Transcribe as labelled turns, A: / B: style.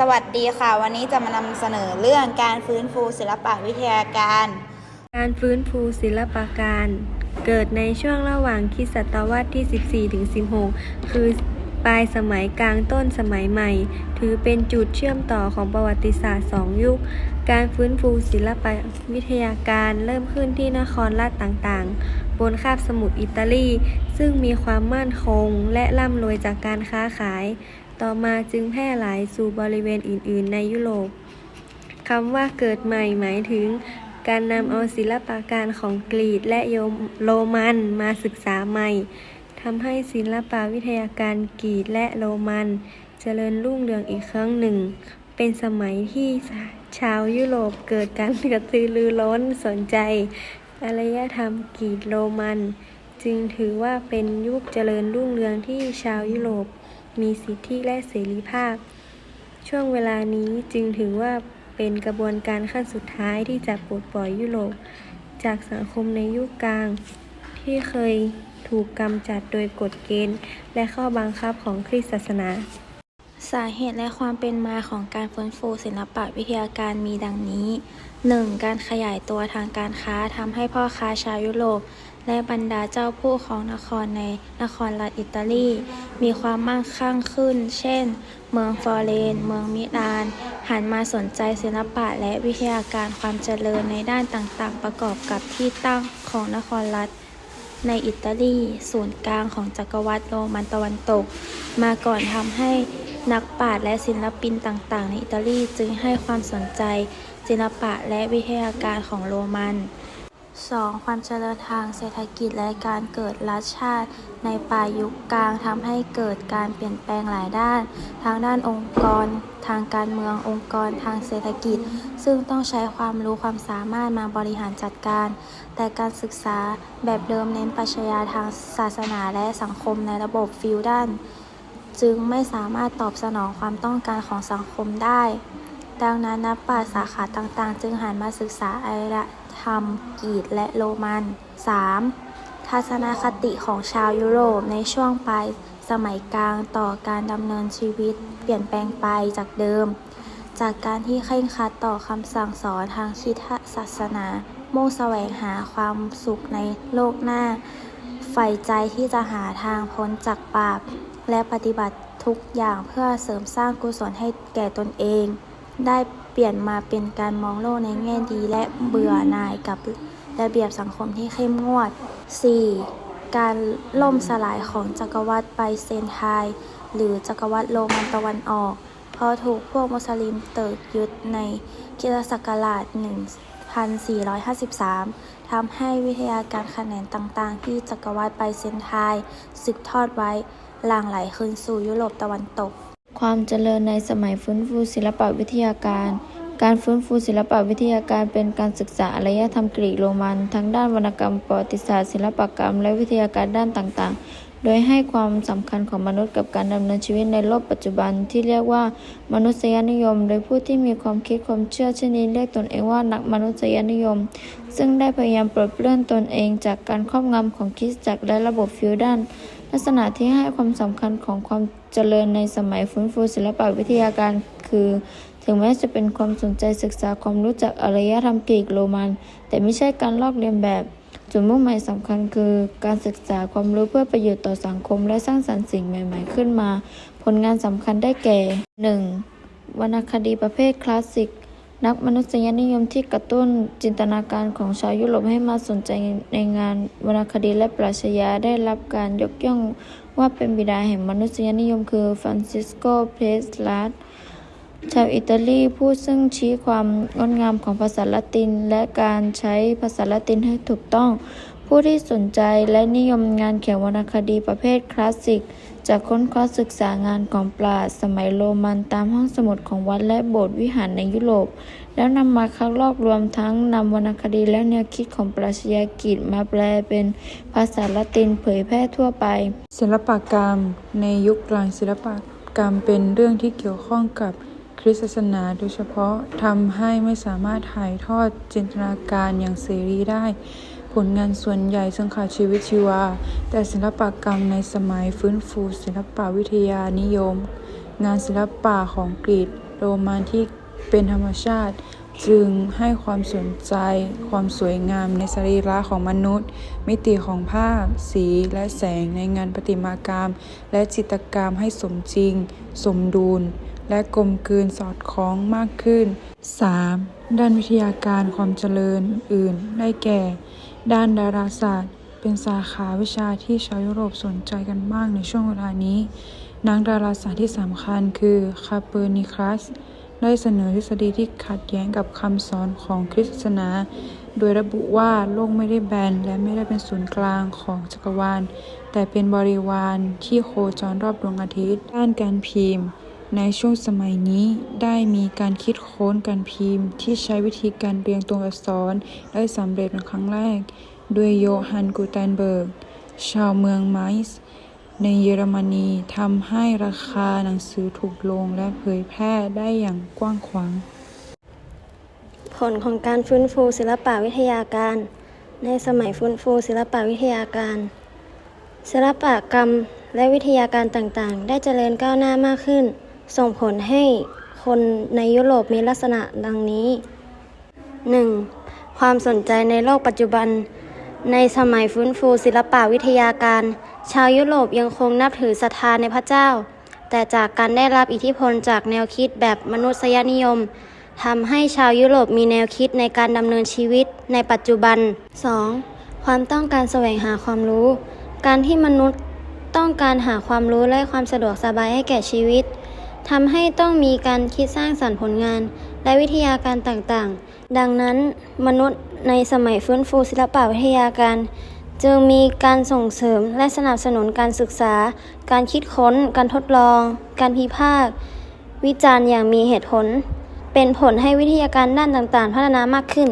A: สวัสดีค่ะ วันนี้จะมานำเสนอเรื่องการฟื้นฟูศิลปะวิทยาการ
B: การฟื้นฟูศิลปาการ เกิดในช่วงระหว่างคริสตศตวรรษที่ 14ถึง16 คือปลายสมัยกลางต้นสมัยใหม่ ถือเป็นจุดเชื่อมต่อของประวัติศาสตร์สองยุค การฟื้นฟูศิลปวิทยาการเริ่มขึ้นที่นครราชต่างๆ บนคาบสมุทรอิตาลี ซึ่งมีความมั่นคงและร่ำรวยจากการค้าขาย ต่อมาจึงแพร่หลายสู่บริเวณอื่น ๆ ในยุโรปคำว่าเกิดใหม่หมายถึง การนำเอาศิลปะการของกรีกและโยมโรมันมาศึกษาใหม่ทำให้ศิลปวิทยาการกรีกและโรมันเจริญรุ่งเรืองอีกครั้งหนึ่ง เป็นสมัยที่ชาวยุโรปเกิดการกระตือรือร้นสนใจอารยธรรมกรีกโรมัน จึงถือว่าเป็นยุคเจริญรุ่งเรืองที่ชาวยุโรป มีสิทธิและเสรีภาพ ช่วงเวลานี้จึงถือว่าเป็นกระบวนการขั้นสุดท้ายที่จะปลดปล่อยยุโรป จากสังคมในยุคกลาง ที่เคยถูกกำจัดโดยกฎเกณฑ์ และข้อบังคับของคริสตศาสนา
A: สาเหตุและความเป็นมาของการฟื้นฟูศิลปะวิทยาการมีดังนี้ 1. การขยายตัวทางการค้าทำให้พ่อค้าชาวยุโรป และบรรดาเจ้าผู้ของนครในนครรัฐอิตาลี มีความมั่งคั่งขึ้น เช่น เมืองฟลอเรน เมืองมิลาน หันมาสนใจศิลปะและวิทยาการความเจริญในด้านต่างๆ ประกอบกับที่ตั้งของนครรัฐในอิตาลี ศูนย์กลางของจักรวรรดิโรมันตะวันตก มาก่อนทำให้นักปราชญ์และศิลปินต่างๆ ในอิตาลีจึงให้ความสนใจศิลปะและวิทยาการของโรมัน 2. ความเจริญทางเศรษฐกิจและการเกิดรัฐชาติ ในปลายยุคกลางทำให้เกิดการเปลี่ยนแปลงหลายด้าน ทางด้านองค์กร ทางการเมืององค์กรทางเศรษฐกิจ ซึ่งต้องใช้ความรู้ความสามารถมาบริหารจัดการ แต่การศึกษาแบบเดิมเน้นปรัชญาทางศาสนาและสังคมในระบบฟิวดัลจึงไม่สามารถตอบสนองความต้องการของสังคมได้ ดังนั้นนักปราชญ์สาขาต่างๆ จึงหันมาศึกษาอรย ธรรม กรีกและโรมัน 3. ทัศนคติของชาวยุโรปในช่วงปลายสมัยกลางต่อการดำเนินชีวิต เปลี่ยนแปลงไปจากเดิม จากการที่เคร่งครัดต่อคำสั่งสอนทางคริสตศาสนา มุ่งแสวงหาความสุขในโลกหน้าใฝ่ใจที่จะหาทางพ้นจากบาปและปฏิบัติทุกอย่างเพื่อเสริมสร้างกุศลให้แก่ตนเอง ได้เปลี่ยนมาเป็นการมองโลกในแง่ดีและเบื่อหน่ายกับระเบียบสังคมที่เข้มงวด 4. การล่มสลายของจักรวรรดิไบเซนไทน์หรือจักรวรรดิโรมันตะวันออก เพราะถูกพวกมุสลิมเติกยึดในคริสตศักราช 1453 ทำให้วิทยาการแขนงต่างๆ ที่จักรวรรดิไบเซนไทน์สืบทอดไว้หลั่งไหลคืนสู่ยุโรปตะวันตก
C: ความเจริญในสมัยฟื้นฟูศิลปวิทยาการ การฟื้นฟูศิลปวิทยาการเป็นการศึกษาอารยธรรมกรีกโรมันทั้งด้านวรรณกรรมประวัติศาสตร์ศิลปกรรม และวิทยาการด้านต่าง ๆ โดยให้ความสำคัญของมนุษย์กับการดำเนินชีวิตในโลกปัจจุบันที่เรียกว่ามนุษยนิยม โดยผู้ที่มีความคิดความเชื่อเช่นนี้เรียกตนเองว่านักมนุษยนิยม ซึ่งได้พยายามปลดเปลื้อนตนเองจากการครอบงำของคริสตจักรและระบบฟิวดัล ลักษณะที่ให้ความสำคัญของความเจริญในสมัยฟื้นฟูศิลปวิทยาการคือ ถึงแม้จะเป็นความสนใจศึกษาความรู้จักอารยธรรมกรีกโรมัน แต่ไม่ใช่การลอกเลียนแบบ จุดมุ่งหมายสำคัญคือ การศึกษาความรู้เพื่อประโยชน์ต่อสังคม และสร้างสรรค์สิ่งใหม่ ๆ ขึ้นมา ผลงานสำคัญได้แก่ 1. วรรณคดีประเภทคลาสสิก นักมนุษยนิยมที่กระตุ้นจินตนาการของชาวยุโรปให้มาสนใจในงานวรรณคดีและปรัชญาได้รับการยกย่องว่าเป็นบิดาแห่งมนุษยนิยมคือฟรานซิสโก เพลสลาสชาวอิตาลีผู้ซึ่งชี้ความงดงามของภาษาละติน และการใช้ภาษาละตินให้ถูกต้อง ผู้ที่สนใจและนิยมงานเขียนวรรณคดีประเภทคลาสสิก จะค้นคว้าศึกษางานของปราชญ์สมัยโรมันตามห้องสมุดของวัดและโบสถ์วิหารในยุโรป แล้วนำมาคัดลอกรวมทั้งนำวรรณคดีและแนวคิดของปรัชญากิจมาแปลเป็นภาษาละตินเผยแพร่ทั่วไป
D: ศิลปกรรม ในยุคกลางศิลปกรรมเป็นเรื่องที่เกี่ยวข้องกับคริสตศาสนาโดยเฉพาะทำให้ไม่สามารถถ่ายทอดจินตนาการอย่างเสรีได้ ผลงานส่วนใหญ่ซึ่งขาดชีวิตชีวา แต่ศิลปกรรมในสมัยฟื้นฟูศิลปวิทยานิยม งานศิลปะของกรีกโรมันที่เป็นธรรมชาติ จึงให้ความสนใจ ความสวยงามในสรีระของมนุษย์ มิติของภาพ สีและแสงในงานประติมากรรม และจิตรกรรมให้สมจริง สมดุล และกลมกลืนสอดคล้องมากขึ้น 3. ด้านวิทยาการความเจริญอื่นได้แก่ ด้านดาราศาสตร์ เป็นสาขาวิชาที่ชาวยุโรปสนใจกันมากในช่วงเวลานี้ นักดาราศาสตร์ที่สำคัญคือคาเปอร์นิคัสได้เสนอทฤษฎีที่ขัดแย้งกับคำสอนของคริสตศาสนา โดยระบุว่าโลกไม่ได้แบนและไม่ได้เป็นศูนย์กลางของจักรวาล แต่เป็นบริวารที่โคจรรอบดวงอาทิตย์ ด้านการพิมพ์ ในช่วงสมัยนี้ได้มีการคิดค้นการพิมพ์ ที่ใช้วิธีการเรียงตัวอักษรได้สำเร็จเป็นครั้งแรก ด้วยโยฮันกูเทนเบิร์ก ชาวเมืองไมซ์ในเยอรมนีทำให้ราคาหนังสือถูกลงและเผยแพร่ได้อย่างกว้างขวาง
E: ผลของการฟื้นฟูศิลปวิทยาการ ในสมัยฟื้นฟูศิลปวิทยาการ ศิลปกรรมและวิทยาการต่างๆ ได้เจริญก้าวหน้ามากขึ้น ส่งผลให้คนในยุโรปมีลักษณะดังนี้ 1. ความสนใจในโลกปัจจุบัน ในสมัยฟื้นฟูศิลปะวิทยาการ ชาวยุโรปยังคงนับถือศรัทธาในพระเจ้า แต่จากการได้รับอิทธิพลจากแนวคิดแบบมนุษยนิยมทำให้ชาวยุโรปมีแนวคิดในการดำเนินชีวิตในปัจจุบัน 2. ความต้องการแสวงหาความรู้ การที่มนุษย์ต้องการหาความรู้และความสะดวกสบายให้แก่ชีวิต ทำให้ต้องมีการคิดสร้างสรรค์ผลงาน และวิทยาการต่างๆ ดังนั้นมนุษย์ในสมัยฟื้นฟูศิลปะวิทยาการ จึงมีการส่งเสริมและสนับสนุนการศึกษา การคิดค้น การทดลอง การพิพากษวิจารณ์อย่างมีเหตุผล เป็นผลให้วิทยาการด้านต่างๆ พัฒนามากขึ้น